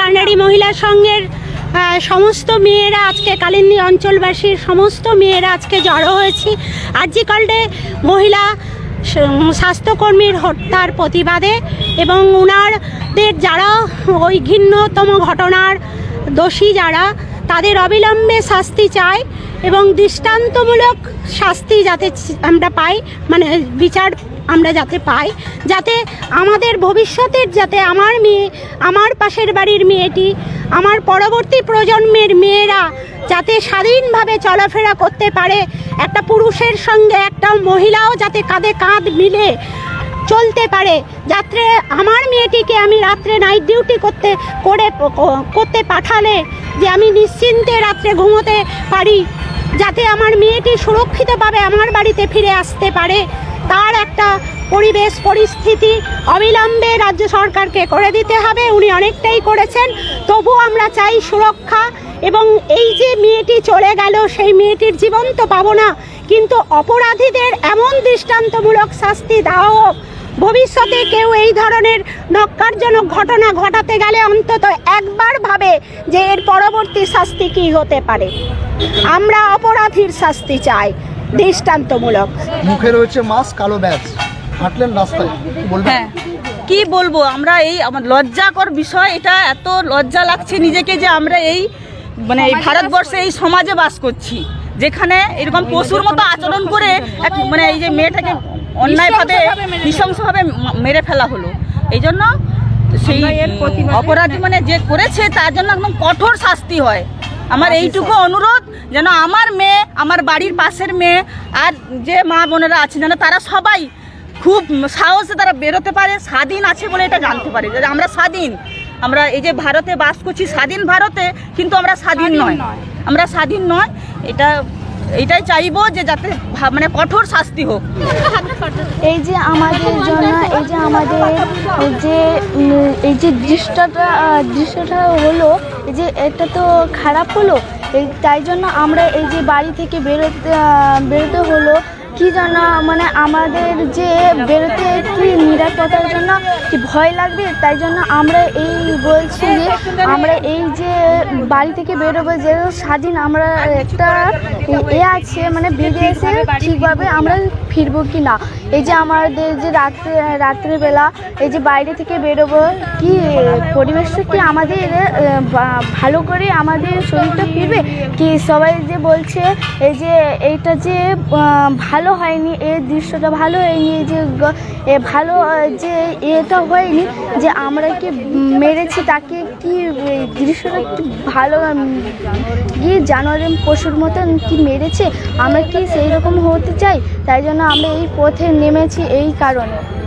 কান্ডারি মহিলা সংঘের সমস্ত মেয়েরা আজকে কালিন্দী অঞ্চলবাসীর সমস্ত মেয়েরা আজকে জড়ো হয়েছি। আর্জিকল্ডে মহিলা স্বাস্থ্যকর্মীর হত্যার প্রতিবাদে এবং ওনারদের যারা ওই ঘৃণ্যতম ঘটনার দোষী যারা, তাদের অবিলম্বে শাস্তি চাই এবং দৃষ্টান্তমূলক শাস্তি যাতে আমরা পাই মানে বিচার আমরা যাতে পাই, যাতে আমাদের ভবিষ্যতের যাতে আমার মেয়ে, আমার পাশের বাড়ির মেয়েটি, আমার পরবর্তী প্রজন্মের মেয়েরা যাতে স্বাধীনভাবে চলাফেরা করতে পারে, একটা পুরুষের সঙ্গে একটা মহিলাও যাতে কাঁধে কাঁধ মিলে চলতে পারে যাত্রে আমার মেয়েটিকে আমি রাত্রে নাইট ডিউটি করতে, করে করতে পাঠালে, যে আমি নিশ্চিন্তে রাত্রে ঘুমোতে পারি। যাতে আমার মেয়েটি সুরক্ষিতভাবে আমার বাড়িতে ফিরে আসতে পারে। তার একটা পরিবেশ পরিস্থিতি অবিলম্বে রাজ্য সরকারকে করে দিতে হবে। উনি অনেকটাই করেছেন। তবু আমরা চাই সুরক্ষা এবং এই যে মেয়েটি চলে গেল, সেই মেয়েটির জীবন তো পাবো না। কিন্তু অপরাধীদের এমন দৃষ্টান্তমূলক শাস্তি দেওয়া হোক ভবিষ্যতে কেউ এই ধরনের নক্কারজনক ঘটনা ঘটাতে গেলে অন্তত একবার ভাবে যে এর পরবর্তী শাস্তি কী হতে পারে। আমরা অপরাধীর শাস্তি চাই দৃষ্টান্তমূলক। মুখে রয়েছে মাস্ক কালো ব্যাজ হাঁটলেন রাস্তায় হ্যাঁ কি বলব আমরা এই আমার লজ্জাকর বিষয় এটা এত লজ্জা লাগছে নিজেকে যে আমরা এই মানে এই ভারতবর্ষে এই সমাজে বাস করছি যেখানে এরকম পশুর মতো আচরণ করে এক মানে এই যে মেয়েটাকে অন্যায়ভাবে নৃশংসভাবে মেরে ফেলা। হলো। এই জন্য সেই অপরাধী মানে যে করেছে তার জন্য একদম কঠোর শাস্তি হয়। আমার এইটুকু অনুরোধ যেন আমার মেয়ে আমার বাড়ির পাশের মেয়ে আর যে মা বোনেরা আছে যেন তারা সবাই খুব সাহসে তারা বেরোতে পারে স্বাধীন আছে বলে এটা জানতে পারে। যে আমরা স্বাধীন। আমরা এই যে ভারতে বাস করছি স্বাধীন ভারতে কিন্তু আমরা স্বাধীন নয়। আমরা স্বাধীন নয়। এটা এটাই চাইব যে যাতে মানে কঠোর শাস্তি হোক। এই যে আমাদের জন্য, এই যে আমাদের যে এই যে দৃশ্যটা দৃশ্যটা হলো, এই যে এটা তো খারাপ হলো, এই তাই জন্য আমরা এই যে বাড়ি থেকে বেরোতে বেরোতে হলো, কি জন্য মানে আমাদের যে বেরোতে কি নিরাপত্তার জন্য কি ভয় লাগবে, তাই জন্য আমরা এই বলছি আমরা এই যে বাড়ি থেকে বেরোবো, যে স্বাধীন আমরা একটা এ আছে মানে এসে ঠিকভাবে আমরা ফিরবো কি না? এই যে আমাদের যে রাত্রে, রাত্রেবেলা এই যে বাইরে থেকে বেরোবো, কি পরিবেশটা কি আমাদের ভালো করে আমাদের শরীরটা ফিরবে? কি সবাই যে বলছে, এই যে এইটা যে ভালো হয়নি এই দৃশ্যটা ভালো হয়নি, এই যে ভালো যে এটা হয়নি, যে আমরা কি মেরেছি তাকে কি এই দৃশ্যটা একটু ভালো গিয়ে জানোয়ার পশুর মতন কি মেরেছে, আমরা কি সেই রকম হতে চাই? তাই জন্য আমরা এই পথে নেমেছি এই কারণে।